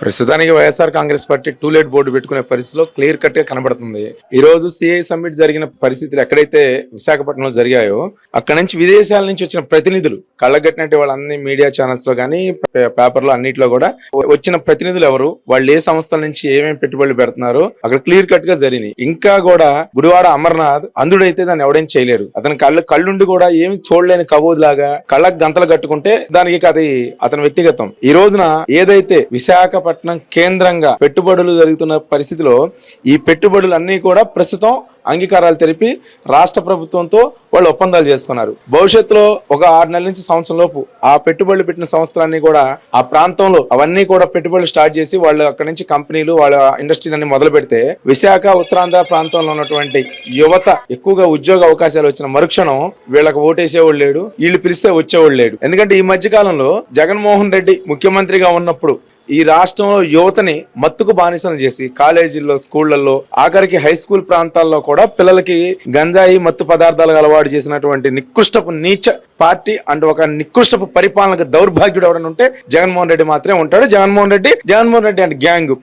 ప్రస్తుతానికి YSR Congress party to let board పెట్టుకునే పరిస్థితిలో క్లియర్ కట్గా కనబడుతుంది. ఈ రోజు సిఐ సమ్మిట్ జరిగిన పరిస్థితులు ఎక్కడైతే విశాఖపట్నంలో జరిగాయో అక్కడ నుంచి విదేశాల నుంచి వచ్చిన ప్రతినిధులు కళ్ళగట్టినట్టు వాళ్ళ అన్ని మీడియా ఛానల్స్లో కానీ పేపర్లో అన్నిట్లో కూడా వచ్చిన ప్రతినిధులు ఎవరు వాళ్ళు ఏ సంస్థల నుంచి ఏమేమి పెట్టుబడులు పెడుతున్నారు అక్కడ క్లియర్ కట్గా జరిగినాయి. ఇంకా కూడా గుడివాడ అమర్నాథ్ అందుడైతే దాన్ని ఎవడేం చేయలేరు. అతని కళ్ళు కళ్ళుండి కూడా ఏమి చూడలేని కబోదు లాగా కళ్ళకు గంతలు కట్టుకుంటే దానికి అది అతని వ్యక్తిగతం. ఈ రోజున ఏదైతే విశాఖ విశాఖపట్నం కేంద్రంగా పెట్టుబడులు జరుగుతున్న పరిస్థితిలో ఈ పెట్టుబడులు అన్నీ కూడా ప్రస్తుతం అంగీకారాలు తెలిపి రాష్ట్ర ప్రభుత్వంతో వాళ్ళు ఒప్పందాలు చేసుకున్నారు. భవిష్యత్తులో ఒక ఆరు నెలల నుంచి సంవత్సరం లోపు ఆ పెట్టుబడులు పెట్టిన సంస్థలన్నీ కూడా ఆ ప్రాంతంలో అవన్నీ కూడా పెట్టుబడులు స్టార్ట్ చేసి వాళ్ళు అక్కడి నుంచి కంపెనీలు వాళ్ళ ఇండస్ట్రీలన్నీ మొదలు పెడితే విశాఖ ఉత్తరాంధ్ర ప్రాంతంలో ఉన్నటువంటి యువత ఎక్కువగా ఉద్యోగ అవకాశాలు వచ్చిన మరుక్షణం వీళ్ళకి ఓటేసేవాళ్ళు లేడు వీళ్ళు పిలిస్తే వచ్చేవాళ్ళు లేడు. ఎందుకంటే ఈ మధ్య కాలంలో జగన్మోహన్ రెడ్డి ముఖ్యమంత్రిగా ఉన్నప్పుడు ఈ రాష్ట్రంలో యువతని మత్తుకు బానిసలు చేసి కాలేజీల్లో స్కూళ్ళలో ఆఖరికి హై స్కూల్ ప్రాంతాల్లో కూడా పిల్లలకి గంజాయి మత్తు పదార్థాలు అలవాటు చేసినటువంటి నికృష్టపు నీచ పార్టీ అండ్ ఒక నికృష్టపు పరిపాలనకు దౌర్భాగ్యుడు ఎవడని ఉంటే జగన్మోహన్ రెడ్డి మాత్రమే ఉంటాడు. Jaganmohan Reddy Jaganmohan Reddy and gang.